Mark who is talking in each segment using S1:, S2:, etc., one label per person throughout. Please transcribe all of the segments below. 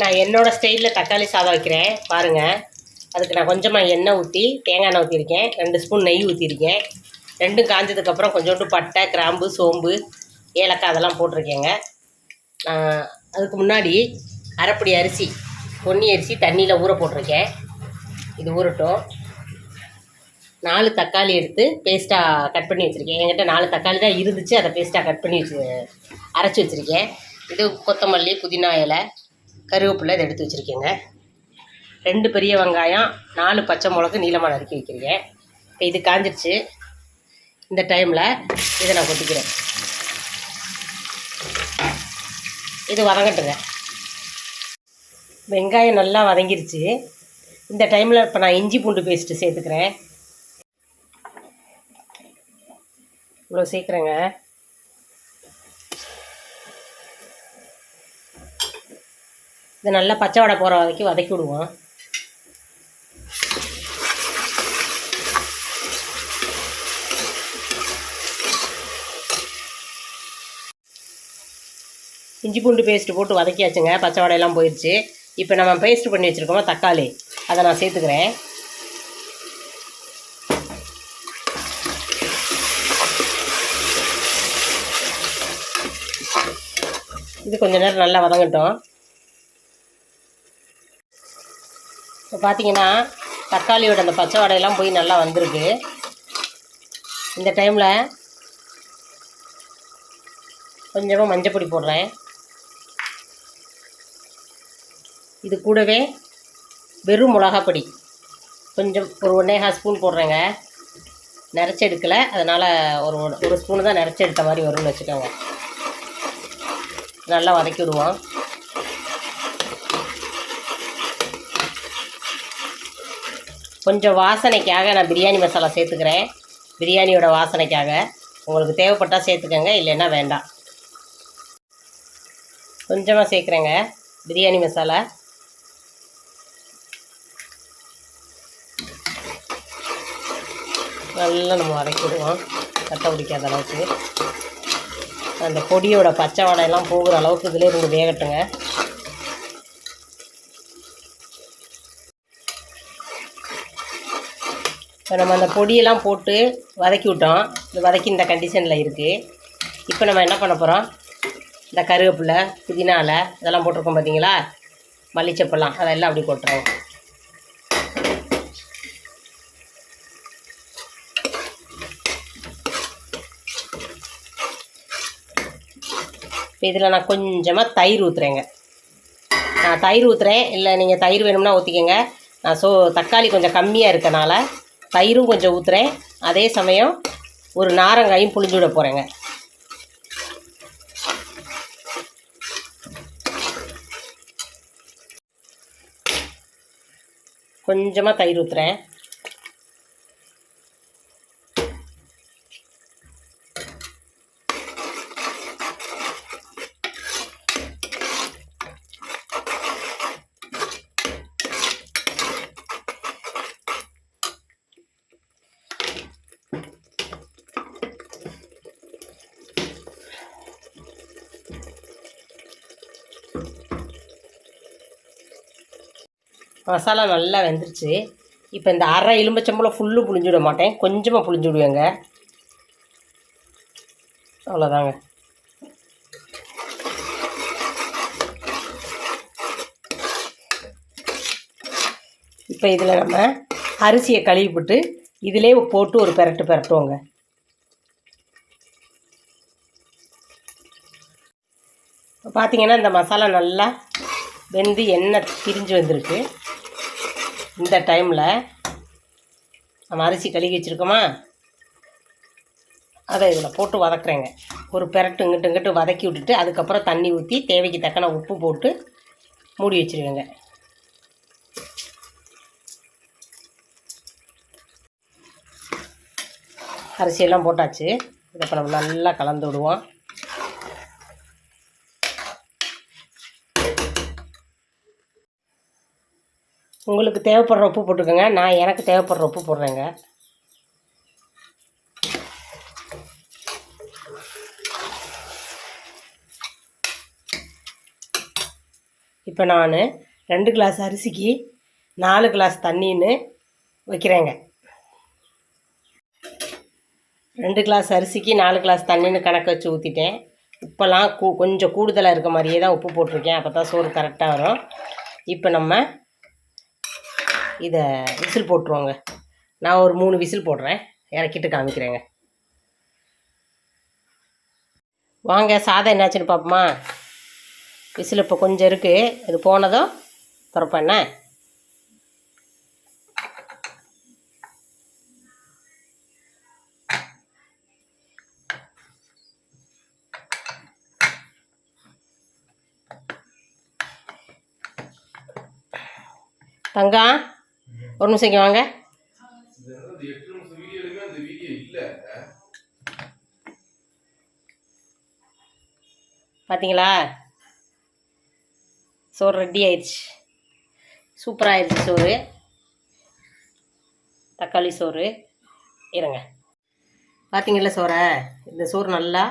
S1: நான் என்னோடய ஸ்டைலில் தக்காளி சாதம் வைக்கிறேன். பாருங்கள் அதுக்கு நான் கொஞ்சமாக எண்ணெய் ஊற்றி தேங்காய் எண்ணெய் ஊற்றிருக்கேன் ரெண்டு ஸ்பூன் நெய் ஊற்றிருக்கேன் ரெண்டும் காஞ்சதுக்கப்புறம் கொஞ்சோண்டு பட்டை கிராம்பு சோம்பு ஏலக்காய் அதெல்லாம் போட்டிருக்கேங்க. அதுக்கு முன்னாடி அரைப்படி அரிசி பொன்னி அரிசி தண்ணியில் ஊற போட்டிருக்கேன். இது ஊறட்டும். நாலு தக்காளி எடுத்து பேஸ்ட்டாக கட் பண்ணி வச்சுருக்கேன். என்கிட்ட நாலு தக்காளி தான் இருந்துச்சு. அதை பேஸ்ட்டாக கட் பண்ணி வச்சு அரைச்சி வச்சுருக்கேன். இது கொத்தமல்லி புதினா இலை. கருவேப்பிலை இதை எடுத்து வச்சுருக்கேங்க. ரெண்டு பெரிய வெங்காயம் நாலு பச்சை மிளகு நீளமாக நறுக்கி வைக்கிறீங்க. இப்போ இது காஞ்சிருச்சு. இந்த டைமில் இதை நான் கொட்டிக்கிறேன். இது வதங்கட்டுங்க. வெங்காயம் நல்லா வதங்கிருச்சு. இந்த டைமில் இப்போ நான் இஞ்சி பூண்டு பேஸ்ட்டு சேர்த்துக்கிறேன். இவ்வளோ சேர்க்குறேங்க இது நல்லா பச்சை வடை போகிற வரைக்கும் வதக்கி விடுவோம். இஞ்சி பூண்டு பேஸ்ட்டு போட்டு வதக்கியாச்சுங்க. பச்சை வடையெல்லாம் போயிடுச்சு இப்போ நம்ம பேஸ்ட் பண்ணி வச்சுருக்கோம் தக்காளி. அதை நான் சேர்த்துக்கிறேன். இது கொஞ்சம் நேரம் நல்லா வதங்கட்டும். இப்போ பார்த்தீங்கன்னா தக்காளியோட அந்த பச்சை வடையெல்லாம் போய் நல்லா வந்திருக்கு. இந்த டைமில் கொஞ்சமாக மஞ்சப்பொடி போடுறேன். இது கூடவே வெறும் மிளகாப்பொடி கொஞ்சம் ஒரு ஒன்றேகால் ஸ்பூன் போடுறேங்க. நிறச்சி எடுக்கலை. அதனால் ஒரு ஒரு ஸ்பூனு தான் நிறச்சி எடுத்த மாதிரி வரும்னு வச்சுக்கோங்க. நல்லா வதக்கி விடுவோம். கொஞ்சம் வாசனைக்காக நான் பிரியாணி மசாலா சேர்த்துக்கிறேன். பிரியாணியோட வாசனைக்காக. உங்களுக்கு தேவைப்பட்டால் சேர்த்துக்கோங்க இல்லைன்னா வேண்டாம். கொஞ்சமாக சேர்க்குறேங்க பிரியாணி மசாலா. நல்லா நம்ம வதக்கிடுவோம். கட்டை பிடிக்காத அளவுக்கு. அந்த பொடியோட பச்சை வடையெல்லாம் போகிற அளவுக்கு இதிலே இருந்து வேகட்டுங்க. இப்போ நம்ம அந்த பொடியெல்லாம் போட்டு வதக்கி விட்டோம். இந்த வதக்கி இந்த கண்டிஷனில் இருக்குது இப்போ நம்ம என்ன பண்ண போகிறோம் இந்த கருவேப்பிலை புதினால இதெல்லாம் போட்டிருக்கோம் பார்த்தீங்களா மல்லிச்சப்பெல்லாம் அதெல்லாம் அப்படி போட்டுருவோம். இப்போ இதில் நான் கொஞ்சமாக தயிர் ஊற்றுறேங்க நான் தயிர் ஊற்றுறேன் இல்லை நீங்கள் தயிர் வேணும்னா ஊற்றிக்கங்க நான் ஸோ தக்காளி கொஞ்சம் கம்மியாக இருக்கனால தயிரும் கொஞ்சம் ஊற்றுறேன் அதே சமயம் ஒரு நாரங்காயும் புளிஞ்சு விட போகிறேங்க கொஞ்சமாக தயிர் ஊற்றுறேன் மசாலா நல்லா வெந்துருச்சு. இப்போ இந்த அரை எலும்பச்சம்பளம் ஃபுல்லு புளிஞ்சு விட மாட்டேன். கொஞ்சமாக புளிஞ்சு விடுவேங்க. அவ்வளோதாங்க இப்போ இதில் நம்ம அரிசியை கழுவி போட்டு இதிலே போட்டு ஒரு பெரட்டு பெரட்டுவோங்க. இப்போ பார்த்தீங்கன்னா இந்த மசாலா நல்லா வெந்து எண்ணெய் பிரிஞ்சு வந்திருக்கு. இந்த டைமில் நம்ம அரிசி கழுகி வச்சுருக்கோமா? அதை இதில் போட்டு வதக்குறேங்க. ஒரு பெரட்டு இங்கிட்டு இங்கிட்டு வதக்கி விட்டுட்டு அதுக்கப்புறம் தண்ணி ஊற்றி தேவைக்கு தக்கன உப்பு போட்டு மூடி வச்சுருவேங்க. அரிசியெல்லாம் போட்டாச்சு. இதை இப்போ நம்ம நல்லா கலந்து விடுவோம். உங்களுக்கு தேவைப்படுற உப்பு போட்டுக்கோங்க. நான் எனக்கு தேவைப்படுற உப்பு போடுறேங்க. இப்போ நான் ரெண்டு கிளாஸ் அரிசிக்கு நாலு கிளாஸ் தண்ணின்னு வைக்கிறேங்க. ரெண்டு கிளாஸ் அரிசிக்கு நாலு கிளாஸ் தண்ணின்னு கணக்கு வச்சு ஊற்றிட்டேன் உப்பெல்லாம் கூ கொஞ்சம் கூடுதலாக இருக்க மாதிரியே தான் உப்பு போட்டிருக்கேன். அப்போ தான் சோறு கரெக்டாக வரும். இப்போ நம்ம இதை விசில் போட்டுருவோங்க. நான் ஒரு மூணு விசில் போடுறேன். இறக்கிட்டு காமிக்கிறேங்க. வாங்க சாதம் என்னாச்சுன்னு பார்ப்போமா விசில் இப்போ கொஞ்சம் இருக்குது இது போனதும் திறப்பேன். என்ன? தங்கம்? ஒரு நிமிஷம் இங்கே வாங்க. பார்த்தீங்களா சோறு ரெடி ஆயிடுச்சு. சூப்பராக ஆயிடுச்சு சோறு. தக்காளி சோறு. இருங்க. பார்த்தீங்களா சோறை? இந்த சோறு நல்லா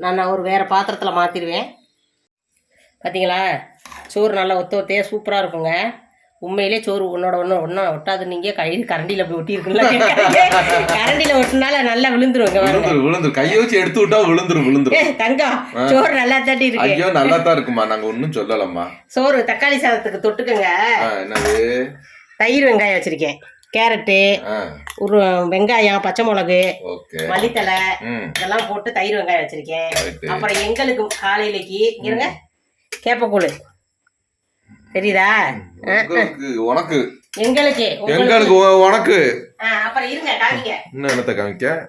S1: நான் ஒரு வேறு பாத்திரத்தில் மாற்றிடுவேன் பார்த்தீங்களா சோறு நல்லா ஒத்த ஒத்தையாக சூப்பராக இருக்குங்க. உண்மையிலே சோறு ஒன்னோட ஒன்று ஒன்றா ஒட்டாது நீங்கள் கை கரண்டியில் அப்படி ஒட்டியிருக்குல்ல கரண்டியில் ஒட்டினால நல்லா விழுந்துருங்க
S2: விழுந்துரு விழுந்துரு கையை வச்சு எடுத்து விட்டா விழுந்துரு விழுந்துரு
S1: தங்கம் சோறு நல்லா தட்டி இருக்கு.
S2: ஐயோ நல்லா தான் இருக்குமா? நாங்க ஒண்ணும் சொல்லலம்மா.
S1: சோறு தக்காளி சாதத்துக்கு தொட்டுக்குங்க.
S2: என்னது?
S1: தயிர் வெங்காயம் வச்சிருக்கேன். கேரட்டு ஒரு வெங்காயம் பச்சை மிளகு மல்லித்தலை இதெல்லாம் போட்டு தயிர் வெங்காயம் வச்சிருக்கேன். அப்புறம் எங்களுக்கு காலையிலக்கு இருங்க. கேப்பக்கூழ். தெரியுதா?
S2: உனக்கு.
S1: எங்களுக்கு
S2: எங்களுக்கு உனக்கு.
S1: அப்புறம் இருங்க காமிங்க.
S2: இன்னும் என்னத்த காமிக்க?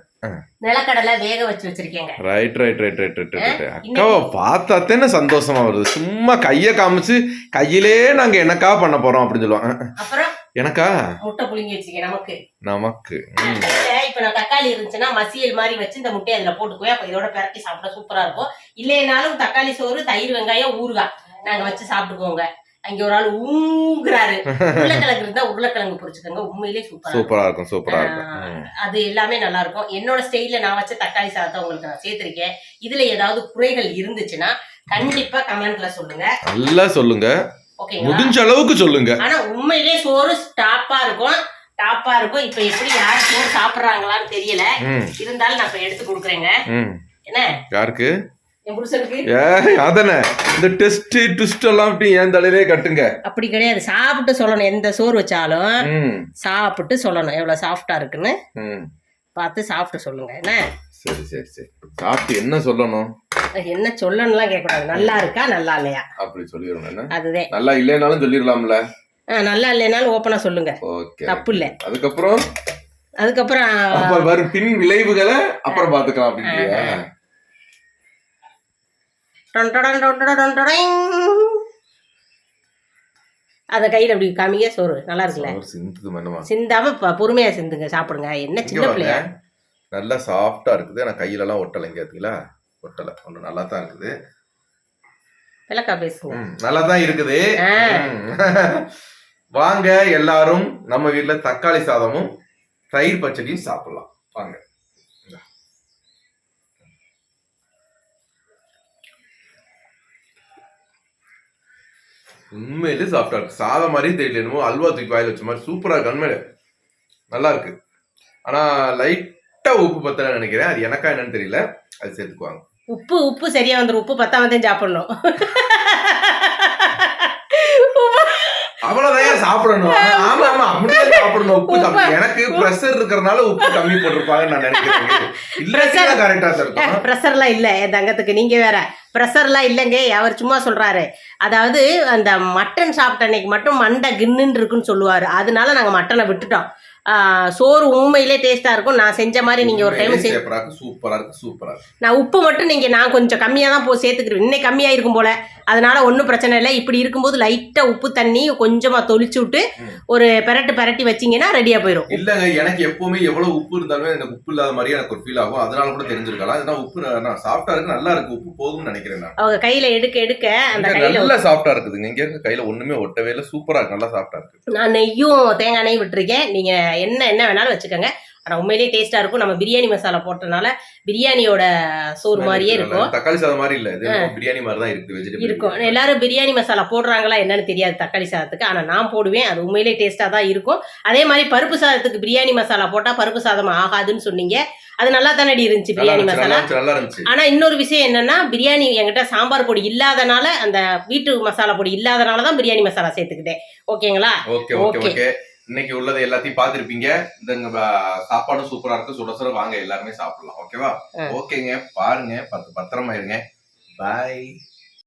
S1: நிலக்கடலை வேக வச்சு வச்சிருக்கேங்க.
S2: Right right right right right right அக்காவை பார்த்தாத்தேன்னு சந்தோஷமா வருது. சும்மா கையை காமிச்சு கையிலே நாங்க எனக்கா பண்ண போறோம் அப்படின்னு சொல்லுவாங்க.
S1: அப்புறம்?
S2: எனக்கா?
S1: முட்டை புளிங்கி வச்சிருக்கேன் நமக்கு.
S2: நமக்கு.
S1: இப்ப நான் தக்காளி இருந்துச்சுன்னா மசியல் மாதிரி வச்சு இந்த முட்டையை அதுல போட்டுக்குவேன். அப்ப இதோட பிரட்டி சாப்பிட சூப்பரா இருக்கும். இல்லைனாலும் தக்காளி சோறு தயிர் வெங்காயம் ஊறுகாய். நாங்க வச்சு சாப்பிட்டுக்குவோங்க. அங்க ஒரு ஆள் ஊங்குறாரு. உருளைக்கிழங்கு இருந்தா உருளைக்கிழங்கு பொரிச்சுக்கோங்க. உண்மையிலே சூப்பரா
S2: சூப்பரா இருக்கும். சூப்பரா இருக்கும்.
S1: அது எல்லாமே நல்லா இருக்கும். என்னோட ஸ்டைல்ல நான் வச்ச தக்காளி சாதத்தை உங்களுக்கு நான் சேர்த்திருக்கேன். இதுல ஏதாவது குறைகள் இருந்துச்சுன்னா கண்டிப்பா கமெண்ட்ல சொல்லுங்க.
S2: நல்லா சொல்லுங்க. முடிஞ்ச அளவுக்கு சொல்லுங்க.
S1: ஆனா உண்மையிலே சோறு டாப்பா இருக்கும் டாப்பா இருக்கும். இப்ப எப்படி யார் சோறு சாப்பிடுறாங்களான்னு தெரியல. இருந்தாலும் நான் இப்ப எடுத்து கொடுக்குறேங்க. என்ன?
S2: யாருக்கு? அதனே இந்த டெஸ்ட் ட்விஸ்ட் எல்லாம் என் தலையிலே கட்டுங்க.
S1: அப்படி கிடையாது. சாப்பிட்டு சொல்லணும். எந்த சோறு வச்சாலும் சாப்பிட்டு சொல்லணும். எவ்வளவு சாஃப்டா இருக்குன்னு. பார்த்து சாப்பிட்டு சொல்லுங்க. என்ன?
S2: சரி சரி சரி. சாப்பிட்டு என்ன சொல்லணும்?
S1: என்ன சொல்லணும்லாம் கேட்கக்கூடாது. நல்லா இருக்கா? நல்லா இல்லையா?
S2: அப்படி சொல்லிடணும்.
S1: அதுதான்
S2: நல்லா இல்லைனாலும் சொல்லிடலாம்ல.
S1: நல்லா இல்லைனாலும் ஓப்பனா சொல்லுங்க. தப்பு இல்லை.
S2: அதுக்கப்புறம்?
S1: அதுக்கப்புறம்
S2: பின் விளைவுகளை அப்புறம் பாத்துக்கலாம் அப்படின்றியா
S1: அத கையில அப்படி காமிங்க சோறு. நல்லா இருக்குல்ல? சிந்தாம பொறுமையா சிந்துங்க சாப்பிடுங்க. என்ன சின்ன பிள்ளையா?
S2: நல்லா சாஃப்டா இருக்குது. ஆனா கையில எல்லாம் ஒட்டலை இங்க பாத்தீங்களா? ஒட்டலை. ஒன்று நல்லா தான் இருக்குது.
S1: விளக்கா பேசுங்க.
S2: நல்லா தான் இருக்குது. வாங்க எல்லாரும் நம்ம வீட்ல தக்காளி சாதமும் தயிர் பச்சடியும் சாப்பிடலாம். வாங்க. உண்மையிலே சாப்பிட்டா இருக்கு. சாதம் மாதிரியே தெரியல என்னமோ அல்வா தூக்கி வாயில் வச்ச மாதிரி சூப்பரா இருக்கு. உண்மையில நல்லா இருக்கு. ஆனா லைட்டா உப்பு பத்தல நினைக்கிறேன். அது எனக்கா என்னன்னு தெரியல. அது சேர்த்துக்குவாங்க.
S1: உப்பு உப்பு சரியா வந்துடும் உப்பு பத்தாம தான் சாப்பிடணும்.
S2: அவ்வளவுதான் சாப்பிடணும். ஆமா ஆமா அப்படிதான் சாப்பிடணும் உப்பு சாப்பிட எனக்கு பிரஷர் இருக்கறனால உப்பு கம்மி போட்டிருப்பாங்கன்னு நான் நினைக்கிறேன். இல்ல கரெக்டா இருக்கும்.
S1: ப்ரெஷர்லாம் இல்லை என் தங்கத்துக்கு. நீங்க வேற ப்ரெஷர்லாம் இல்லைங்க. அவர் சும்மா சொல்றாரு. அதாவது அந்த மட்டன் சாப்பிட்ட அன்னைக்கு மட்டும் மண்டை கின்னுன்னு இருக்குன்னு சொல்லுவாரு. அதனால நாங்க மட்டனை விட்டுட்டோம். சோறு உண்மையிலே டேஸ்டா இருக்கும். நான் செஞ்ச மாதிரி நீங்க ஒரு டைம் செஞ்சு
S2: சூப்பரா இருக்கு. சூப்பரா இருக்கு. சூப்பரா இருக்கு.
S1: நான் உப்பு மட்டும் நீங்க நான் கொஞ்சம் கம்மியா தான் போ சேர்த்துக்கிறேன். இன்னைக்கு கம்மியா இருக்கும் போல. அதனால ஒன்றும் பிரச்சனை இல்லை. இப்படி இருக்கும்போது லைட்டா உப்பு தண்ணி கொஞ்சமா தொளிச்சு விட்டு. ஒரு பெரட்டு பெரட்டி வச்சீங்கன்னா ரெடியா போயிடும்
S2: இல்லங்க எனக்கு எப்பவுமே எவ்வளவு உப்பு இருந்தாலுமே எனக்கு உப்பு இல்லாத மாதிரியே எனக்கு ஒரு ஃபீல் ஆகும். அதனால கூட தெரிஞ்சிருக்கலாம். ஏன்னா உப்பு நான் நான் சாஃப்டா இருக்கு நல்லா இருக்கு. உப்பு போகும்னு நினைக்கிறேன் நான்.
S1: அவங்க கையில எடுக்க எடுக்க அந்த கையில
S2: நல்லா சாஃப்டா இருக்குதுங்க. இங்க இருக்க கையில ஒண்ணுமே ஒட்டவே இல்லை. சூப்பரா இருக்கு. நல்லா சாஃப்டா இருக்கு.
S1: நான் நெய்யும் தேங்காய் நெய் விட்டுருக்கேன். நீங்க என்ன என்ன வேணாலும் வச்சுக்கோங்க. ஆனால் உண்மையிலேயே டேஸ்ட்டாக இருக்கும். நம்ம பிரியாணி மசாலா போட்டனால பிரியாணியோட சோறு மாதிரியே இருக்கும்.
S2: தக்காளி சாதம் மாதிரி இல்ல. பிரியாணி மாதிரி தான் இருக்கு. வெஜிடபிள்
S1: இருக்கும். எல்லாரும் பிரியாணி மசாலா போடுறாங்களா என்னன்னு தெரியாது தக்காளி சாதத்துக்கு. ஆனால் நான் போடுவேன். அது உண்மையிலே டேஸ்ட்டாக தான் இருக்கும். அதே மாதிரி பருப்பு சாதத்துக்கு பிரியாணி மசாலா போட்டால் பருப்பு சாதம் ஆகாதுன்னு சொன்னீங்க. அது நல்லா தானடி இருந்துச்சு பிரியாணி மசாலா? ஆனா இன்னொரு விஷயம் என்னன்னா பிரியாணி என்கிட்ட சாம்பார் பொடி இல்லாதனால அந்த வீட்டு மசாலா பொடி இல்லாதனால தான் பிரியாணி மசாலா சேர்த்துக்கிட்டேன். ஓகேங்களா?
S2: ஓகே. ஓகே. இன்னைக்கு உள்ளது எல்லாத்தையும் பார்த்திருப்பீங்க. இந்த சாப்பாடும் சூப்பரா இருக்கு. சுட சுட வாங்க எல்லாருமே சாப்பிடலாம். ஓகேவா. ஓகேங்க பாருங்க பத்து பத்திரமா இருங்க. பாய்